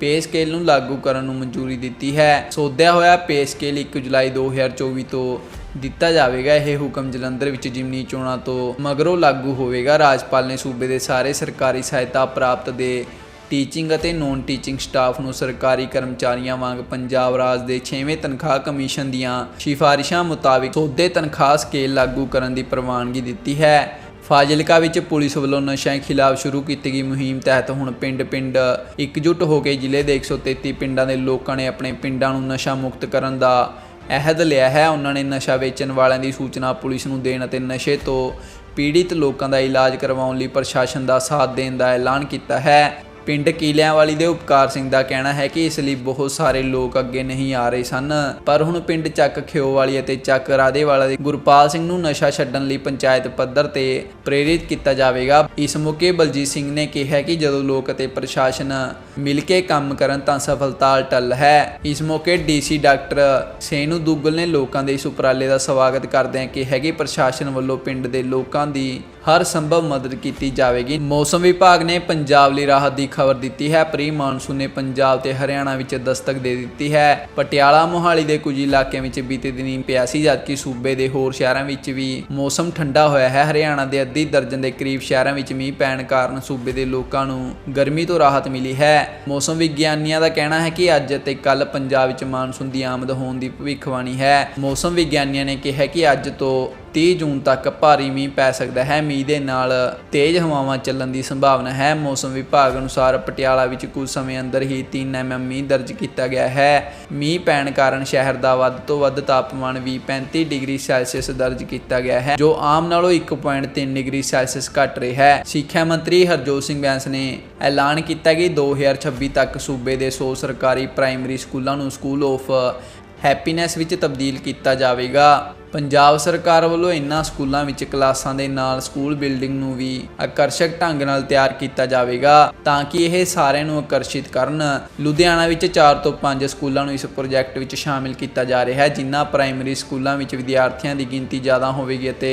ਪੇ ਸਕੇਲ ਨੂੰ ਲਾਗੂ ਕਰਨ ਨੂੰ ਮਨਜ਼ੂਰੀ ਦਿੱਤੀ ਹੈ। ਸੋਧਿਆ ਹੋਇਆ ਪੇ ਸਕੇਲ 1 ਜੁਲਾਈ 2024 ਤੋਂ ਦਿੱਤਾ ਜਾਵੇਗਾ। ਇਹ ਹੁਕਮ ਜਲੰਧਰ ਵਿੱਚ ਜਿਮਨੀ ਚੋਣਾਂ ਤੋਂ ਮਗਰੋਂ ਲਾਗੂ ਹੋਵੇਗਾ। ਰਾਜਪਾਲ ਨੇ ਸੂਬੇ ਦੇ ਸਾਰੇ ਸਰਕਾਰੀ ਸਹਾਇਤਾ ਪ੍ਰਾਪਤ ਦੇ ਟੀਚਿੰਗ ਅਤੇ ਨੌਨ ਟੀਚਿੰਗ ਸਟਾਫ ਨੂੰ ਸਰਕਾਰੀ ਕਰਮਚਾਰੀਆਂ ਵਾਂਗ ਪੰਜਾਬ ਰਾਜ ਦੇ 6ਵੇਂ ਤਨਖਾਹ ਕਮਿਸ਼ਨ ਦੀਆਂ ਸਿਫਾਰਿਸ਼ਾਂ ਮੁਤਾਬਿਕ ਸੋਧੇ ਤਨਖਾਹ ਸਕੇਲ ਲਾਗੂ ਕਰਨ ਦੀ ਪ੍ਰਵਾਨਗੀ ਦਿੱਤੀ ਹੈ। ਫਾਜ਼ਿਲਕਾ ਵਿੱਚ ਪੁਲਿਸ ਵੱਲੋਂ ਨਸ਼ਿਆਂ ਖਿਲਾਫ ਸ਼ੁਰੂ ਕੀਤੀ ਗਈ ਮੁਹਿੰਮ ਤਹਿਤ ਹੁਣ ਪਿੰਡ-ਪਿੰਡ ਇਕਜੁੱਟ ਹੋ ਕੇ ਜ਼ਿਲ੍ਹੇ ਦੇ 133 ਪਿੰਡਾਂ ਦੇ ਲੋਕਾਂ ਨੇ ਆਪਣੇ ਪਿੰਡਾਂ ਨੂੰ ਨਸ਼ਾ ਮੁਕਤ ਕਰਨ ਦਾ ਅਹਿਦ ਲਿਆ ਹੈ। ਉਹਨਾਂ ਨੇ ਨਸ਼ਾ ਵੇਚਣ ਵਾਲਿਆਂ ਦੀ ਸੂਚਨਾ ਪੁਲਿਸ ਨੂੰ ਦੇਣ ਅਤੇ ਨਸ਼ੇ ਤੋਂ ਪੀੜਿਤ ਲੋਕਾਂ ਦਾ ਇਲਾਜ ਕਰਵਾਉਣ ਲਈ ਪ੍ਰਸ਼ਾਸਨ ਦਾ ਸਾਥ ਦੇਣ ਦਾ ਐਲਾਨ ਕੀਤਾ ਹੈ। ਪਿੰਡ ਕੀਲਿਆਂਵਾਲੀ ਦੇ ਉਪਕਾਰ ਸਿੰਘ ਦਾ ਕਹਿਣਾ ਹੈ ਕਿ ਇਸ ਲਈ ਬਹੁਤ ਸਾਰੇ ਲੋਕ ਅੱਗੇ ਨਹੀਂ ਆ ਰਹੇ ਸਨ। ਪਰ ਹੁਣ ਪਿੰਡ ਚੱਕ ਖਿਓਵਾਲੀ ਅਤੇ ਚੱਕ ਰਾਧੇਵਾਲਾ ਦੇ ਗੁਰਪਾਲ ਸਿੰਘ ਨੂੰ ਨਸ਼ਾ ਛੱਡਣ ਲਈ ਪੰਚਾਇਤ ਪੱਧਰ ਤੇ ਪ੍ਰੇਰਿਤ ਕੀਤਾ ਜਾਵੇਗਾ। ਇਸ ਮੌਕੇ ਬਲਜੀਤ ਸਿੰਘ ਨੇ ਕਿਹਾ ਕਿ ਜਦੋਂ ਲੋਕ ਅਤੇ ਪ੍ਰਸ਼ਾਸਨ ਮਿਲ ਕੇ ਕੰਮ ਕਰਨ ਤਾਂ ਸਫਲਤਾ ਟਲ ਹੈ। ਇਸ ਮੌਕੇ ਡੀਸੀ ਡਾਕਟਰ ਸੇਨੂ ਦੁੱਗਲ ਨੇ ਲੋਕਾਂ ਦੇ ਇਸ ਉਪਰਾਲੇ ਦਾ ਸਵਾਗਤ ਕਰਦਿਆਂ ਕਿਹਾ ਕਿ ਪ੍ਰਸ਼ਾਸਨ ਵੱਲੋਂ ਪਿੰਡ ਦੇ ਲੋਕਾਂ ਦੀ ਹਰ ਸੰਭਵ ਮਦਦ ਕੀਤੀ ਜਾਵੇਗੀ। ਮੌਸਮ ਵਿਭਾਗ ਨੇ ਪੰਜਾਬ ਲਈ ਰਾਹਤ ਦੀ ਖਬਰ ਦਿੱਤੀ ਹੈ। ਪ੍ਰੀ ਮਾਨਸੂਨ ਨੇ ਪੰਜਾਬ ਤੇ ਹਰਿਆਣਾ ਵਿੱਚ ਦਸਤਕ ਦੇ ਦਿੱਤੀ ਹੈ। ਪਟਿਆਲਾ, ਮੋਹਾਲੀ ਦੇ ਕੁਝ ਇਲਾਕਿਆਂ ਵਿੱਚ ਬੀਤੇ ਦਿਨੀ ਪਿਆ ਸੀ, ਜਦਕਿ ਸੂਬੇ ਦੇ ਹੋਰ ਸ਼ਹਿਰਾਂ ਵਿੱਚ ਵੀ ਮੌਸਮ ਠੰਡਾ ਹੋਇਆ ਹੈ। ਹਰਿਆਣਾ ਦੇ ਅੱਧੀ ਦਰਜਨ ਦੇ ਕਰੀਬ ਸ਼ਹਿਰਾਂ ਵਿੱਚ ਮੀਂਹ ਪੈਣ ਕਾਰਨ ਸੂਬੇ ਦੇ ਲੋਕਾਂ ਨੂੰ ਗਰਮੀ ਤੋਂ ਰਾਹਤ ਮਿਲੀ ਹੈ। ਹੈ ਮੌਸਮ ਵਿਗਿਆਨੀਆਂ ਦਾ ਕਹਿਣਾ ਹੈ ਕਿ ਅੱਜ ਅਤੇ ਕੱਲ ਪੰਜਾਬ ਵਿੱਚ ਮਾਨਸੂਨ ਦੀ ਆਮਦ ਹੋਣ ਦੀ ਭਵਿੱਖਬਾਣੀ ਹੈ। ਮੌਸਮ ਵਿਗਿਆਨੀਆਂ ਨੇ ਕਿਹਾ ਕਿ ਅੱਜ ਤੋਂ 30 ਜੂਨ ਤੱਕ ਭਾਰੀ ਮੀਂਹ ਪੈ ਸਕਦਾ ਹੈ। ਮੀਂਹ ਦੇ ਨਾਲ ਤੇਜ਼ ਹਵਾਵਾਂ ਚੱਲਣ ਦੀ ਸੰਭਾਵਨਾ ਹੈ। ਮੌਸਮ ਵਿਭਾਗ ਅਨੁਸਾਰ ਪਟਿਆਲਾ ਵਿੱਚ ਕੁਝ ਸਮੇਂ ਅੰਦਰ ਹੀ 3 ਐਮਐਮ ਮੀਂਹ ਦਰਜ ਕੀਤਾ ਗਿਆ ਹੈ। ਮੀਂਹ ਪੈਣ ਕਾਰਨ ਸ਼ਹਿਰ ਦਾ ਵੱਧ ਤੋਂ ਵੱਧ ਤਾਪਮਾਨ ਵੀ 35 ਡਿਗਰੀ ਸੈਲਸੀਅਸ ਦਰਜ ਕੀਤਾ ਗਿਆ ਹੈ, ਜੋ ਆਮ ਨਾਲੋਂ 1.3 ਡਿਗਰੀ ਸੈਲਸੀਅਸ ਘੱਟ ਰਿਹਾ ਹੈ। ਸਿੱਖਿਆ ਮੰਤਰੀ ਹਰਜੋਤ ਸਿੰਘ ਬੈਂਸ ਨੇ ਐਲਾਨ ਕੀਤਾ ਕਿ 2026 ਤੱਕ ਸੂਬੇ ਦੇ 100 ਸਰਕਾਰੀ ਪ੍ਰਾਇਮਰੀ ਸਕੂਲਾਂ ਨੂੰ ਸਕੂਲ ਆਫ ਹੈਪੀਨੈਸ ਵਿੱਚ ਤਬਦੀਲ ਕੀਤਾ ਜਾਵੇਗਾ। ਪੰਜਾਬ ਸਰਕਾਰ ਵੱਲੋਂ ਇਨ੍ਹਾਂ ਸਕੂਲਾਂ ਵਿੱਚ ਕਲਾਸਾਂ ਦੇ ਨਾਲ ਸਕੂਲ ਬਿਲਡਿੰਗ ਨੂੰ ਵੀ ਆਕਰਸ਼ਕ ਢੰਗ ਨਾਲ ਤਿਆਰ ਕੀਤਾ ਜਾਵੇਗਾ ਤਾਂ ਕਿ ਇਹ ਸਾਰਿਆਂ ਨੂੰ ਆਕਰਸ਼ਿਤ ਕਰਨ। ਲੁਧਿਆਣਾ ਵਿੱਚ 4 ਤੋਂ 5 ਸਕੂਲਾਂ ਨੂੰ ਇਸ ਪ੍ਰੋਜੈਕਟ ਵਿੱਚ ਸ਼ਾਮਿਲ ਕੀਤਾ ਜਾ ਰਿਹਾ ਹੈ, ਜਿਨ੍ਹਾਂ ਪ੍ਰਾਇਮਰੀ ਸਕੂਲਾਂ ਵਿੱਚ ਵਿਦਿਆਰਥੀਆਂ ਦੀ ਗਿਣਤੀ ਜ਼ਿਆਦਾ ਹੋਵੇਗੀ ਅਤੇ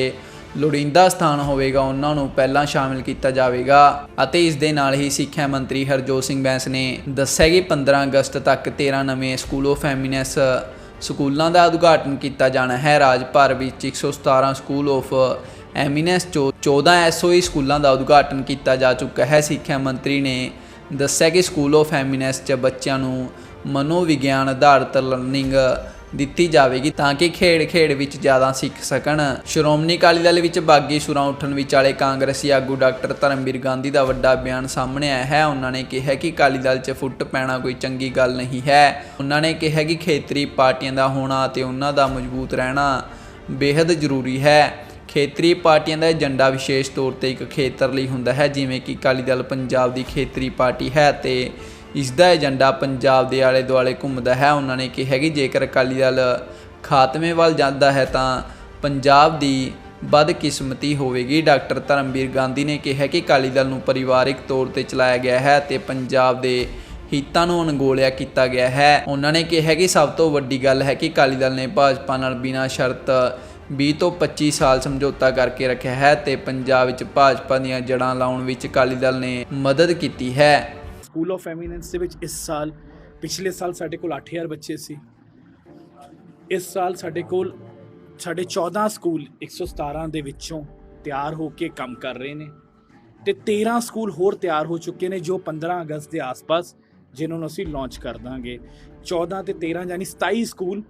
ਲੋੜੀਂਦਾ ਸਥਾਨ ਹੋਵੇਗਾ। ਉਹਨਾਂ ਨੂੰ ਪਹਿਲਾਂ ਸ਼ਾਮਿਲ ਕੀਤਾ ਜਾਵੇਗਾ ਅਤੇ ਇਸ ਦੇ ਨਾਲ ਹੀ ਸਿੱਖਿਆ ਮੰਤਰੀ ਹਰਜੋਤ ਸਿੰਘ ਬੈਂਸ ਨੇ ਦੱਸਿਆ ਕਿ 15 ਅਗਸਤ ਤੱਕ 13 ਨਵੇਂ ਸਕੂਲ ਆਫ ਫੈਮਿਨੈਸ ਸਕੂਲਾਂ ਦਾ ਉਦਘਾਟਨ ਕੀਤਾ ਜਾਣਾ ਹੈ। ਰਾਜ ਭਰ ਵਿੱਚ 117 ਸਕੂਲ ਆਫ ਐਮਿਨੈਂਸ ਚੋਂ 14 ਐਸਓਈ ਸਕੂਲਾਂ ਦਾ ਉਦਘਾਟਨ ਕੀਤਾ ਜਾ ਚੁੱਕਾ ਹੈ। ਸਿੱਖਿਆ ਮੰਤਰੀ ਨੇ ਦੱਸਿਆ ਕਿ ਸਕੂਲ ਆਫ ਐਮਿਨੈਂਸ 'ਚ ਬੱਚਿਆਂ ਨੂੰ ਮਨੋਵਿਗਿਆਨ ਆਧਾਰਿਤ ਲਰਨਿੰਗ ਦਿੱਤੀ ਜਾਵੇਗੀ ਤਾਂ ਕਿ ਖੇਡ-ਖੇਡ ਵਿੱਚ ਜ਼ਿਆਦਾ ਸਿੱਖ ਸਕਣ। ਸ਼੍ਰੋਮਣੀ ਅਕਾਲੀ ਦਲ ਵਿੱਚ ਬਾਗੀ ਸੁਰਾਂ ਉੱਠਣ ਵਿਚਾਲੇ ਕਾਂਗਰਸੀ ਆਗੂ ਡਾਕਟਰ ਧਰਮਵੀਰ ਗਾਂਧੀ ਦਾ ਵੱਡਾ ਬਿਆਨ ਸਾਹਮਣੇ ਆਇਆ ਹੈ। ਉਹਨਾਂ ਨੇ ਕਿਹਾ ਕਿ ਅਕਾਲੀ ਦਲ 'ਚ ਫੁੱਟ ਪੈਣਾ ਕੋਈ ਚੰਗੀ ਗੱਲ ਨਹੀਂ ਹੈ। ਉਹਨਾਂ ਨੇ ਕਿਹਾ ਕਿ ਖੇਤਰੀ ਪਾਰਟੀਆਂ ਦਾ ਹੋਣਾ ਅਤੇ ਉਹਨਾਂ ਦਾ ਮਜ਼ਬੂਤ ਰਹਿਣਾ ਬੇहद ਜ਼ਰੂਰੀ ਹੈ। ਖੇਤਰੀ ਪਾਰਟੀਆਂ ਦਾ ਏਜੰਡਾ ਵਿਸ਼ੇਸ਼ ਤੌਰ ਤੇ ਇੱਕ ਖੇਤਰ ਲਈ ਹੁੰਦਾ ਹੈ, ਜਿਵੇਂ ਕਿ ਅਕਾਲੀ ਦਲ ਪੰਜਾਬ ਦੀ ਖੇਤਰੀ ਪਾਰਟੀ ਹੈ ਤੇ ਇਸ ਦਾ ਏਜੰਡਾ ਪੰਜਾਬ ਦੇ ਆਲੇ ਦੁਆਲੇ ਘੁੰਮਦਾ ਹੈ। ਉਹਨਾਂ ਨੇ ਕਿਹਾ ਕਿ ਜੇਕਰ ਅਕਾਲੀ ਦਲ ਖਾਤਮੇ ਵੱਲ ਜਾਂਦਾ ਹੈ ਤਾਂ ਪੰਜਾਬ ਦੀ ਬਦਕਿਸਮਤੀ ਹੋਵੇਗੀ। ਡਾਕਟਰ ਧਰਮਵੀਰ ਗਾਂਧੀ ਨੇ ਕਿਹਾ ਕਿ ਅਕਾਲੀ ਦਲ ਨੂੰ ਪਰਿਵਾਰਿਕ ਤੌਰ ਤੇ ਚਲਾਇਆ ਗਿਆ ਹੈ ਤੇ ਪੰਜਾਬ ਦੇ ਹਿੱਤਾਂ ਨੂੰ ਅਣਗੋਲਿਆ ਕੀਤਾ ਗਿਆ ਹੈ। ਉਹਨਾਂ ਨੇ ਕਿਹਾ ਕਿ ਸਭ ਤੋਂ ਵੱਡੀ ਗੱਲ ਹੈ ਕਿ ਅਕਾਲੀ ਦਲ ਨੇ ਭਾਜਪਾ ਨਾਲ ਬਿਨਾਂ ਸ਼ਰਤ 20 ਤੋਂ 25 ਸਾਲ ਸਮਝੌਤਾ ਕਰਕੇ ਰੱਖਿਆ ਹੈ ਤੇ ਪੰਜਾਬ ਵਿੱਚ ਭਾਜਪਾ ਦੀਆਂ ਜੜਾਂ ਲਾਉਣ ਵਿੱਚ ਅਕਾਲੀ ਦਲ ਨੇ ਮਦਦ ਕੀਤੀ ਹੈ। ਸਕੂਲ ਆਫ ਐਮੀਨੈਂਸ ਦੇ ਵਿੱਚ ਇਸ ਸਾਲ, ਪਿਛਲੇ ਸਾਲ ਸਾਡੇ ਕੋਲ 8000 ਬੱਚੇ ਸੀ। ਇਸ ਸਾਲ ਸਾਡੇ ਕੋਲ ਸਾਡੇ 14 ਸਕੂਲ 117 ਦੇ ਵਿੱਚੋਂ ਤਿਆਰ ਹੋ ਕੇ ਕੰਮ ਕਰ ਰਹੇ ਨੇ ਤੇ 13 ਸਕੂਲ ਹੋਰ ਤਿਆਰ ਹੋ ਚੁੱਕੇ ਨੇ ਜੋ 15 ਅਗਸਤ ਦੇ ਆਸ-ਪਾਸ, ਜਿਨ੍ਹਾਂ ਨੂੰ ਅਸੀਂ ਲਾਂਚ ਕਰ ਦਾਂਗੇ। 14 ਤੇ 13 ਯਾਨੀ 27 ਸਕੂਲ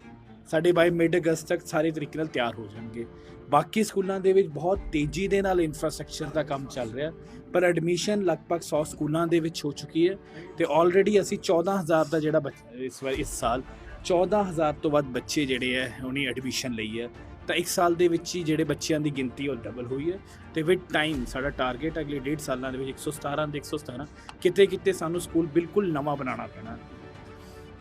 ਸਾਡੇ ਬਾਈ ਮਿਡ ਅਗਸਤ ਤੱਕ ਸਾਰੇ ਤਰੀਕੇ ਨਾਲ ਤਿਆਰ ਹੋ ਜਾਣਗੇ। ਬਾਕੀ ਸਕੂਲਾਂ ਦੇ ਵਿੱਚ ਬਹੁਤ ਤੇਜ਼ੀ ਦੇ ਨਾਲ ਇਨਫਰਾਸਟ੍ਰਕਚਰ ਦਾ ਕੰਮ ਚੱਲ ਰਿਹਾ, ਪਰ ਐਡਮਿਸ਼ਨ ਲਗਭਗ 100 ਸਕੂਲਾਂ ਦੇ ਵਿੱਚ ਹੋ ਚੁੱਕੀ ਹੈ ਤੇ ਆਲਰੇਡੀ ਅਸੀਂ 14000 ਦਾ ਜਿਹੜਾ ਬੱਚ- ਇਸ ਵਾਰ, ਇਸ ਸਾਲ 14000 ਤੋਂ ਵੱਧ ਬੱਚੇ ਜਿਹੜੇ ਹੈ, ਉਹਨੇ ਐਡਮਿਸ਼ਨ ਲਈ ਹੈ। ਤਾਂ ਇੱਕ ਸਾਲ ਦੇ ਵਿੱਚ ਹੀ ਜਿਹੜੇ ਬੱਚਿਆਂ ਦੀ ਗਿਣਤੀ ਉਹ ਡਬਲ ਹੋਈ ਹੈ ਤੇ ਵਿਦ ਟਾਈਮ ਸਾਡਾ ਟਾਰਗੇਟ ਅਗਲੇ ਡੇਢ ਸਾਲਾਂ ਦੇ ਵਿੱਚ 117 ਤੇ 117 ਕਿਤੇ ਕਿਤੇ ਸਾਨੂੰ ਸਕੂਲ ਬਿਲਕੁਲ ਨਵਾਂ ਬਣਾਉਣਾ ਪੈਣਾ।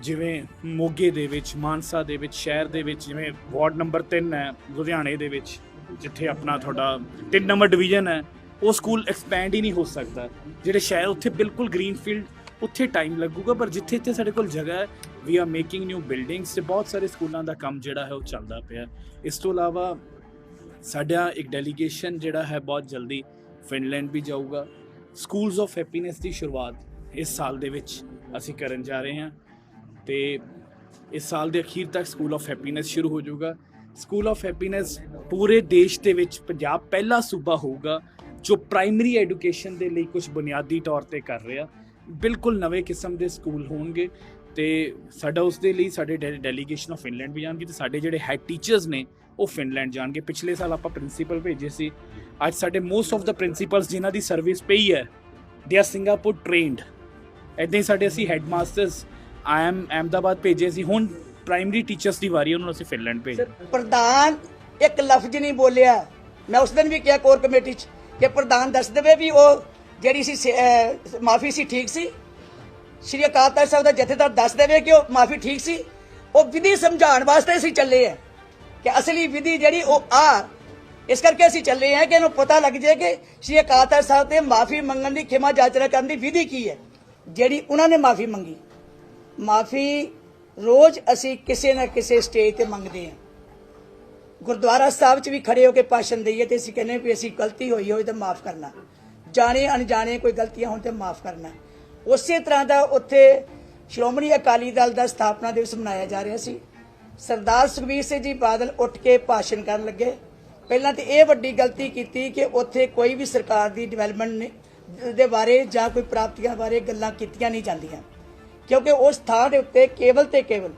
ਜਿਵੇਂ ਮੋਗੇ ਦੇ ਵਿੱਚ, ਮਾਨਸਾ ਦੇ ਵਿੱਚ, ਸ਼ਹਿਰ ਦੇ ਵਿੱਚ, ਜਿਵੇਂ ਵਾਰਡ ਨੰਬਰ 3 ਹੈ, ਲੁਧਿਆਣੇ ਦੇ ਵਿੱਚ, ਜਿੱਥੇ ਆਪਣਾ ਤੁਹਾਡਾ 3 ਨੰਬਰ ਡਿਵੀਜ਼ਨ ਹੈ, ਉਹ ਸਕੂਲ ਐਕਸਪੈਂਡ ਹੀ ਨਹੀਂ ਹੋ ਸਕਦਾ। ਜਿਹੜੇ ਸ਼ਹਿਰ, ਉੱਥੇ ਬਿਲਕੁਲ ਗ੍ਰੀਨਫੀਲਡ ਉੱਥੇ ਟਾਈਮ ਲੱਗੂਗਾ, ਪਰ ਜਿੱਥੇ ਇੱਥੇ ਸਾਡੇ ਕੋਲ ਜਗ੍ਹਾ ਹੈ we are making new buildings ਤੇ ਬਹੁਤ ਸਾਰੇ ਸਕੂਲਾਂ ਦਾ ਕੰਮ ਜਿਹੜਾ ਹੈ ਉਹ ਚੱਲਦਾ ਪਿਆ। ਇਸ ਤੋਂ ਇਲਾਵਾ ਸਾਡਾ ਇੱਕ ਡੈਲੀਗੇਸ਼ਨ ਜਿਹੜਾ ਹੈ ਬਹੁਤ ਜਲਦੀ ਫਿਨਲੈਂਡ ਵੀ ਜਾਊਗਾ। ਸਕੂਲਸ ਆਫ ਹੈਪੀਨੈਸ ਦੀ ਸ਼ੁਰੂਆਤ ਇਸ ਸਾਲ ਦੇ ਵਿੱਚ ਅਸੀਂ ਕਰਨ ਜਾ ਰਹੇ ਹਾਂ। ਤੇ ਇਸ ਸਾਲ ਦੇ ਅਖੀਰ ਤੱਕ ਸਕੂਲ ਆਫ ਹੈਪੀਨੈਸ ਸ਼ੁਰੂ ਹੋ ਜਾਊਗਾ। ਸਕੂਲ ਆਫ ਹੈਪੀਨੈਸ ਪੂਰੇ ਦੇਸ਼ ਦੇ ਵਿੱਚ ਪੰਜਾਬ ਪਹਿਲਾ ਸੂਬਾ ਹੋਊਗਾ, ਜੋ ਪ੍ਰਾਇਮਰੀ ਐਜੂਕੇਸ਼ਨ ਦੇ ਲਈ ਕੁਝ ਬੁਨਿਆਦੀ ਤੌਰ ਤੇ ਕਰ ਰਿਹਾ। ਬਿਲਕੁਲ ਨਵੇਂ ਕਿਸਮ ਦੇ ਸਕੂਲ ਹੋਣਗੇ ਤੇ ਸਾਡਾ ਉਸ ਦੇ ਲਈ ਸਾਡੇ ਡੈਲੀਗੇਸ਼ਨ ਆਫ ਫਿਨਲੈਂਡ ਵੀ ਜਾਣਗੇ ਤੇ ਸਾਡੇ ਜਿਹੜੇ ਹੈਡ ਟੀਚਰਸ ਨੇ, ਉਹ ਫਿਨਲੈਂਡ ਜਾਣਗੇ। ਪਿਛਲੇ ਸਾਲ ਆਪਾਂ ਪ੍ਰਿੰਸੀਪਲ ਭੇਜੇ ਸੀ। ਅੱਜ ਸਾਡੇ ਮੋਸਟ ਆਫ ਦਾ ਪ੍ਰਿੰਸੀਪਲਸ ਜਿਨ੍ਹਾਂ ਦੀ ਸਰਵਿਸ ਪਈ ਹੈ ਦੇ ਆਰ ਸਿੰਗਾਪੁਰ ਟ੍ਰੇਨਡ ਐਦਾਂ ਹੀ ਸਾਡੇ ਅਸੀਂ headmasters I M Ahmedabad ਭੇਜੇ ਸੀ। ਹੁਣ ਪ੍ਰਾਇਮਰੀ ਟੀਚਰਸ ਦੀ ਵਾਰੀ ਉਹਨਾਂ ਨੂੰ ਅਸੀਂ ਫਿਨਲੈਂਡ ਭੇਜ ਪ੍ਰਧਾਨ ਇੱਕ ਲਫ਼ਜ਼ ਨਹੀਂ ਬੋਲਿਆ। ਮੈਂ ਉਸ ਦਿਨ ਵੀ ਕਿਹਾ ਕੋਰ ਕਮੇਟੀ 'ਚ ਕਿ ਪ੍ਰਧਾਨ ਦੱਸ ਦੇਵੇ ਵੀ ਉਹ ਜਿਹੜੀ ਸੀ ਮਾਫੀ ਸੀ, ਠੀਕ ਸੀ। ਸ਼੍ਰੀ ਅਕਾਲ ਤਖਤ ਸਾਹਿਬ ਦਾ ਜਥੇਦਾਰ ਦੱਸ ਦੇਵੇ ਕਿ ਉਹ ਮਾਫੀ ਠੀਕ ਸੀ। ਉਹ ਵਿਧੀ ਸਮਝਾਉਣ ਵਾਸਤੇ ਅਸੀਂ ਚੱਲੇ ਆ ਕਿ ਅਸਲੀ ਵਿਧੀ ਜਿਹੜੀ ਉਹ ਆ, ਇਸ ਕਰਕੇ ਅਸੀਂ ਚੱਲੇ ਆ ਕਿ ਇਹਨੂੰ ਪਤਾ ਲੱਗ ਜਾਏ ਕਿ ਸ਼੍ਰੀ ਅਕਾਲ ਤਖਤ ਸਾਹਿਬ ਤੇ ਮਾਫੀ ਮੰਗਣ ਦੀ ਖਿਮਾ ਜਾਚਨਾ ਕਰਨ ਦੀ ਵਿਧੀ ਕੀ ਹੈ। ਜਿਹੜੀ ਉਹਨਾਂ ਨੇ ਮਾਫੀ ਮੰਗੀ। ਮਾਫੀ ਰੋਜ਼ ਅਸੀਂ ਕਿਸੇ ਨਾ ਕਿਸੇ ਸਟੇਜ ਤੇ ਮੰਗਦੇ ਹਾਂ। ਗੁਰਦੁਆਰਾ ਸਾਹਿਬ 'ਚ ਵੀ ਖੜੇ ਹੋ ਕੇ ਭਾਸ਼ਣ ਦਈਏ ਤੇ ਅਸੀਂ ਕਹਿੰਦੇ ਵੀ ਅਸੀਂ ਗਲਤੀ ਹੋਈ ਹੋਈ ਤਾਂ ਮਾਫ ਕਰਨਾ। ਜਾਣੇ ਅਣਜਾਣੇ ਕੋਈ ਗਲਤੀਆਂ ਹੋਣ ਤੇ ਮਾਫ ਕਰਨਾ। ਉਸੇ ਤਰ੍ਹਾਂ ਦਾ ਉੱਥੇ ਸ਼੍ਰੋਮਣੀ ਅਕਾਲੀ ਦਲ ਦਾ ਸਥਾਪਨਾ ਦਿਵਸ ਮਨਾਇਆ ਜਾ ਰਿਹਾ ਸੀ। ਸਰਦਾਰ ਸੁਖਬੀਰ ਸਿੰਘ ਜੀ ਬਾਦਲ ਉੱਠ ਕੇ ਭਾਸ਼ਣ ਕਰਨ ਲੱਗੇ। ਪਹਿਲਾਂ ਤੇ ਇਹ ਵੱਡੀ ਗਲਤੀ ਕੀਤੀ ਕਿ ਉੱਥੇ ਕੋਈ ਵੀ ਸਰਕਾਰ ਦੀ ਡਿਵੈਲਪਮੈਂਟ ਦੇ ਬਾਰੇ ਜਾਂ ਕੋਈ ਪ੍ਰਾਪਤੀਆਂ ਬਾਰੇ ਗੱਲਾਂ ਕੀਤੀਆਂ ਨਹੀਂ ਜਾਂਦੀਆਂ। ਕਿਉਂਕਿ ਉਸ ਥਾਂ ਦੇ ਉੱਤੇ ਕੇਵਲ ਤੇ ਕੇਵਲ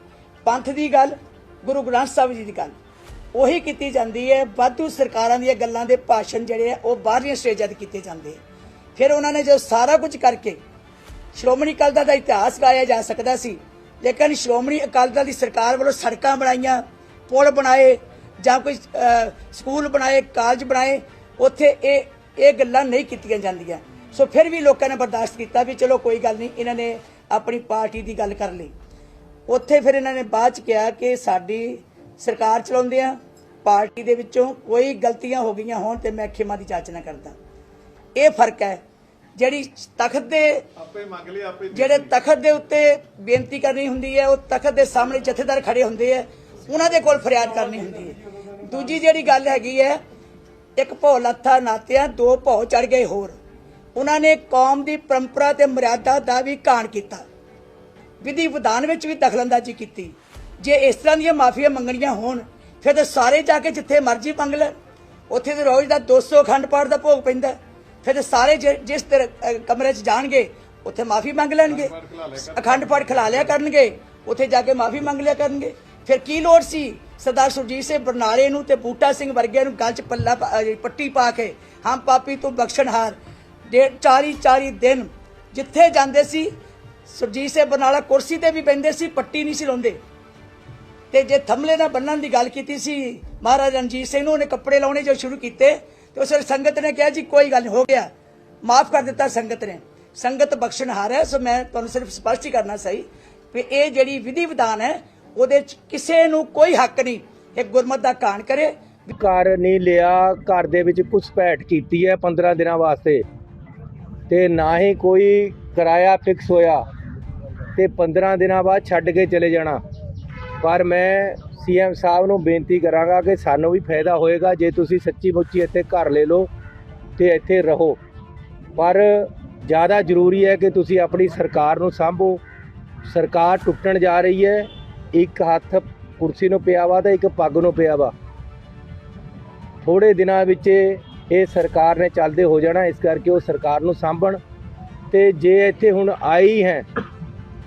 ਪੰਥ ਦੀ ਗੱਲ, ਗੁਰੂ ਗ੍ਰੰਥ ਸਾਹਿਬ ਜੀ ਦੀ ਗੱਲ ਉਹੀ ਕੀਤੀ ਜਾਂਦੀ ਹੈ। ਵਾਧੂ ਸਰਕਾਰਾਂ ਦੀਆਂ ਗੱਲਾਂ ਦੇ ਭਾਸ਼ਣ ਜਿਹੜੇ ਆ, ਉਹ ਬਾਹਰਲੀਆਂ ਸਟੇਜਾਂ ਤੇ ਕੀਤੇ ਜਾਂਦੇ ਫਿਰ ਉਹਨਾਂ ਨੇ ਜੋ ਸਾਰਾ ਕੁਝ ਕਰਕੇ ਸ਼੍ਰੋਮਣੀ ਅਕਾਲੀ ਦਲ ਦਾ ਇਤਿਹਾਸ ਗਾਇਆ ਜਾ ਸਕਦਾ ਸੀ, ਲੇਕਿਨ ਸ਼੍ਰੋਮਣੀ ਅਕਾਲੀ ਦਲ ਦੀ ਸਰਕਾਰ ਵੱਲੋਂ ਸੜਕਾਂ ਬਣਾਈਆਂ, ਪੁਲ ਬਣਾਏ ਜਾਂ ਕੋਈ ਸਕੂਲ ਬਣਾਏ, ਕਾਲਜ ਬਣਾਏ, ਉੱਥੇ ਇਹ ਇਹ ਗੱਲਾਂ ਨਹੀਂ ਕੀਤੀਆਂ ਜਾਂਦੀਆਂ। ਸੋ ਫਿਰ ਵੀ ਲੋਕਾਂ ਨੇ ਬਰਦਾਸ਼ਤ ਕੀਤਾ ਵੀ ਚਲੋ ਕੋਈ ਗੱਲ ਨਹੀਂ, ਇਹਨਾਂ ਨੇ ਆਪਣੀ ਪਾਰਟੀ ਦੀ ਗੱਲ ਕਰ ਲਈ। ਉੱਥੇ ਫਿਰ ਇਹਨਾਂ ਨੇ ਬਾਅਦ ਚ ਕਿਹਾ ਕਿ ਸਾਡੀ ਸਰਕਾਰ ਚਲਾਉਂਦੇ ਆ ਪਾਰਟੀ ਦੇ ਵਿੱਚੋਂ ਕੋਈ ਗਲਤੀਆਂ ਹੋ ਗਈਆਂ ਹੋਣ ਤੇ ਮੈਂ ਖਿਮਾ ਦੀ ਜਾਚਨਾ ਕਰਦਾ। ਇਹ ਫ਼ਰਕ ਹੈ ਜਿਹੜੀ ਤਖਤ ਦੇ ਆਪੇ ਮੰਗ ਲਈ ਆਪੇ ਜਿਹੜੇ ਤਖਤ ਦੇ ਉੱਤੇ ਬੇਨਤੀ ਕਰਨੀ ਹੁੰਦੀ ਹੈ ਉਹ ਤਖਤ ਦੇ ਸਾਹਮਣੇ ਜਥੇਦਾਰ ਖੜੇ ਹੁੰਦੇ ਆ ਉਹਨਾਂ ਦੇ ਕੋਲ ਫਰਿਆਦ ਕਰਨੀ ਹੁੰਦੀ ਹੈ। ਦੂਜੀ ਜਿਹੜੀ ਗੱਲ ਹੈਗੀ ਹੈ ਇੱਕ ਭੌ ਲੱਥਾ ਨਾਤਿਆ ਦੋ ਭੌ ਚੜ ਗਏ ਹੋਰ। ਉਹਨਾਂ ਨੇ ਕੌਮ ਦੀ ਪਰੰਪਰਾ ਤੇ ਮਰਿਆਦਾ ਦਾ ਵੀ ਘਾਣ ਕੀਤਾ। ਵਿਧੀ ਵਿਧਾਨ ਵਿੱਚ ਵੀ ਦਖਲਅੰਦਾਜ਼ੀ ਕੀਤੀ। ਜੇ ਇਸ ਤਰ੍ਹਾਂ ਦੀਆਂ ਮਾਫੀਆਂ ਮੰਗਣੀਆਂ ਹੋਣ ਫਿਰ ਤਾਂ ਸਾਰੇ ਜਾ ਕੇ ਜਿੱਥੇ ਮਰਜ਼ੀ ਮੰਗ ਲੈਣ। ਉੱਥੇ ਤੇ ਰੋਜ਼ ਦਾ 200 ਅਖੰਡ ਪਾਠ ਦਾ ਭੋਗ ਪੈਂਦਾ। ਫਿਰ ਸਾਰੇ ਜਿਸ ਤਰ ਅ, ਕਮਰੇ 'ਚ ਜਾਣਗੇ ਉੱਥੇ ਮਾਫੀ ਮੰਗ ਲੈਣਗੇ। ਅਖੰਡ ਪਾਠ ਖਿਲਾ ਲਿਆ ਕਰਨਗੇ। ਉੱਥੇ ਜਾ ਕੇ ਮਾਫੀ ਮੰਗ ਲਿਆ ਕਰਨਗੇ। ਫਿਰ ਕੀ ਲੋੜ ਸੀ? ਸਰਦਾਰ ਸੁਰਜੀਤ ਸਿੰਘ ਬਰਨਾਲੇ ਨੂੰ ਤੇ ਬੂਟਾ ਸਿੰਘ ਵਰਗਿਆਂ ਨੂੰ ਗਲ 'ਚ ਪੱਲਾ ਪੱਟੀ ਪਾ ਕੇ ਹਮ ਪਾਪੀ ਤੂੰ ਬਖਸ਼ਣਹਾਰ ਡੇਢ 40 40 ਦਿਨ ਜਿੱਥੇ ਜਾਂਦੇ ਸੀ, ਸੁਰਜੀਤ ਸਿੰਘ ਬਰਨਾਲਾ ਕੁਰਸੀ ਤੇ ਵੀ ਬੈੰਦੇ ਸੀ, ਪੱਟੀ ਨਹੀਂ ਸੀ ਲਾਉਂਦੇ। ਤੇ ਜੇ ਥੰਮਲੇ ਨਾਲ ਬੰਨਣ ਦੀ ਗੱਲ ਕੀਤੀ ਸੀ, ਮਹਾਰਾਜਾ ਰਣਜੀਤ ਸਿੰਘ ਨੂੰ, ਉਹਨੇ ਕੱਪੜੇ ਲਾਉਣੇ ਜੋ ਸ਼ੁਰੂ ਕੀਤੇ, ਤੇ ਉਸ ਸੰਗਤ ਨੇ ਕਿਹਾ ਜੀ, ਕੋਈ ਗੱਲ ਹੋ ਗਿਆ। ਮਾਫ ਕਰ ਦਿੱਤਾ ਸੰਗਤ ਨੇ। ਸੰਗਤ ਬਖਸ਼ਣਹਾਰ ਹੈ, ਸੋ ਮੈਂ ਤੁਹਾਨੂੰ ਸਿਰਫ ਸਪਸ਼ਟ ਹੀ ਕਰਨਾ ਸਹੀ, ਵੀ ਇਹ ਜਿਹੜੀ ਵਿਧੀ ਵਿਧਾਨ ਹੈ, ਉਹਦੇ ਚ ਕਿਸੇ ਨੂੰ ਕੋਈ ਹੱਕ ਨਹੀਂ, ਇਹ ਗੁਰਮਤ ਦਾ ਕਾਣ ਕਰੇ। ਘਰ ਨਹੀਂ ਲਿਆ, ਘਰ ਦੇ ਵਿੱਚ ਘੁਸਪੈਠ ਕੀਤੀ ਹੈ 15 ਦਿਨਾਂ ਵਾਸਤੇ। ਤੇ ਨਾ ਹੀ ਕੋਈ ਕਿਰਾਇਆ ਫਿਕਸ ਹੋਇਆ ਤੇ 15 ਦਿਨਾਂ ਬਾਅਦ ਛੱਡ ਕੇ ਚਲੇ ਜਾਣਾ। ਪਰ ਮੈਂ ਸੀਐਮ ਸਾਹਿਬ ਨੂੰ ਬੇਨਤੀ ਕਰਾਂਗਾ ਕਿ ਸਾਨੂੰ ਵੀ ਫਾਇਦਾ ਹੋਏਗਾ, ਜੇ ਤੁਸੀਂ ਸੱਚੀ ਮੁੱਚੀ ਇੱਥੇ ਘਰ ਲੈ ਲਓ ਤੇ ਇੱਥੇ ਰਹੋ। ਪਰ ਜ਼ਿਆਦਾ ਜ਼ਰੂਰੀ ਹੈ ਕਿ ਤੁਸੀਂ ਆਪਣੀ ਸਰਕਾਰ ਨੂੰ ਸਾਂਭੋ। ਸਰਕਾਰ ਟੁੱਟਣ ਜਾ ਰਹੀ ਹੈ, ਇੱਕ ਹੱਥ ਕੁਰਸੀ ਨੂੰ ਪਿਆ ਵਾ ਤੇ ਇੱਕ ਪੱਗ ਨੂੰ ਪਿਆ ਵਾ। ਥੋੜੇ ਦਿਨਾਂ ਵਿੱਚ ਇਹ ਸਰਕਾਰ ਨੇ ਚੱਲਦੇ ਹੋ ਜਾਣਾ, ਇਸ ਕਰਕੇ ਉਹ ਸਰਕਾਰ ਨੂੰ ਸਾਂਭਣ। ਤੇ ਜੇ ਇੱਥੇ ਹੁਣ ਆਈ ਹੈ,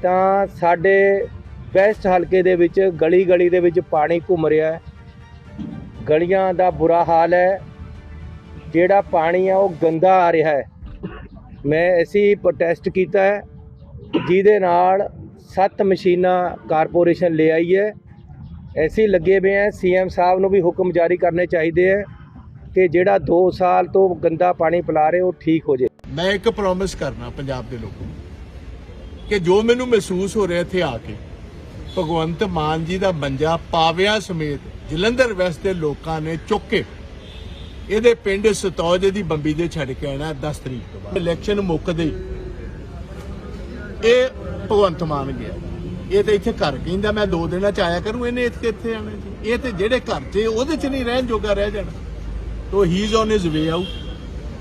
ਤਾਂ ਸਾਡੇ ਵੈਸਟ ਹਲਕੇ ਦੇ ਵਿੱਚ ਗਲੀ ਗਲੀ ਦੇ ਵਿੱਚ ਪਾਣੀ ਘੁੰਮ ਰਿਹਾ ਹੈ। ਗਲੀਆਂ ਦਾ ਬੁਰਾ ਹਾਲ ਹੈ। ਜਿਹੜਾ ਪਾਣੀ ਆ, ਉਹ ਗੰਦਾ ਆ ਰਿਹਾ ਹੈ। ਮੈਂ ਅਸੀਂ ਪ੍ਰੋਟੈਸਟ ਕੀਤਾ ਹੈ। ਜਿਹਦੇ ਨਾਲ ਸੱਤ ਮਸ਼ੀਨਾਂ ਕਾਰਪੋਰੇਸ਼ਨ ਲੈ ਆਈ ਹੈ। ਐਸੀ ਲੱਗੇ ਹੋਏ ਹੈ ਸੀਐਮ ਸਾਹਿਬ ਨੂੰ ਵੀ ਹੁਕਮ ਜਾਰੀ ਕਰਨੇ ਚਾਹੀਦੇ ਹੈ। ਕਿ ਜਿਹੜਾ 2 ਸਾਲ ਤੋਂ ਗੰਦਾ ਪਾਣੀ ਪਿਲਾ ਰਹੇ, ਉਹ ਠੀਕ ਹੋ ਜੇ। ਮੈਂ ਇੱਕ ਪ੍ਰੋਮਿਸ ਕਰਨਾ ਪੰਜਾਬ ਦੇ ਲੋਕਾਂ ਨੂੰ ਕਿ ਜੋ ਮੈਨੂੰ ਮਹਿਸੂਸ ਹੋ ਰਿਹਾ ਇੱਥੇ ਆ ਕੇ, ਭਗਵੰਤ ਮਾਨ ਜੀ ਦਾ ਮੰਜਾ ਪਾਵਿਆਂ ਸਮੇਤ ਜਲੰਧਰ ਵੈਸਟ ਦੇ ਲੋਕਾਂ ਨੇ ਚੁੱਕ ਕੇ ਇਹਦੇ ਪਿੰਡ ਸਤੌਜ ਦੀ ਬੰਬੀ ਦੇ ਛੱਡ ਕੇ ਆਣਾ 10 ਤਰੀਕ ਤੋਂ ਬਾਅਦ। ਇਲੈਕਸ਼ਨ ਮੁੱਕਦੇ ਇਹ ਭਗਵੰਤ ਮਾਨ ਗਿਆ। ਇਹ ਤੇ ਇੱਥੇ ਘਰ ਕਹਿੰਦਾ, ਮੈਂ ਦੋ ਦਿਨਾਂ ਚ ਆਇਆ ਕਰੂੰ, ਇਹਨੇ ਇੱਥੇ ਇੱਥੇ ਆਣਾ ਇਹ ਤੇ ਜਿਹੜੇ ਘਰ 'ਚ, ਉਹਦੇ 'ਚ ਨਹੀਂ ਰਹਿਣ ਜੋਗਾ ਰਹਿ ਜਾਣਾ। ਤੋ he is on his way out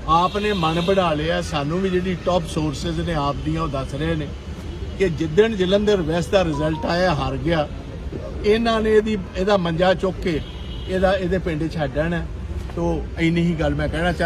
ਆਪ ਨੇ ਮਨ ਬਣਾ ਲਿਆ, ਸਾਨੂੰ ਵੀ ਜਿਹੜੀ ਟੌਪ ਸੋਰਸਸ ਨੇ ਆਪ ਦੀਆਂ ਉਹ ਦੱਸ ਰਹੇ ਨੇ ਕਿ ਜਿੱਦਣ ਜਲੰਧਰ ਵੈਸਟ ਦਾ ਰਿਜ਼ਲਟ ਆਇਆ, ਹਾਰ ਗਿਆ, ਇਹਨਾਂ ਨੇ ਇਹਦੀ, ਇਹਦਾ ਮੰਜਾ ਚੁੱਕ ਕੇ ਇਹਦਾ, ਇਹਦੇ ਪਿੰਡ ਛੱਡਣਾ ਤੋ ਇੰਨੀ ਹੀ ਗੱਲ ਮੈਂ ਕਹਿਣਾ ਚਾਹੁੰਦਾ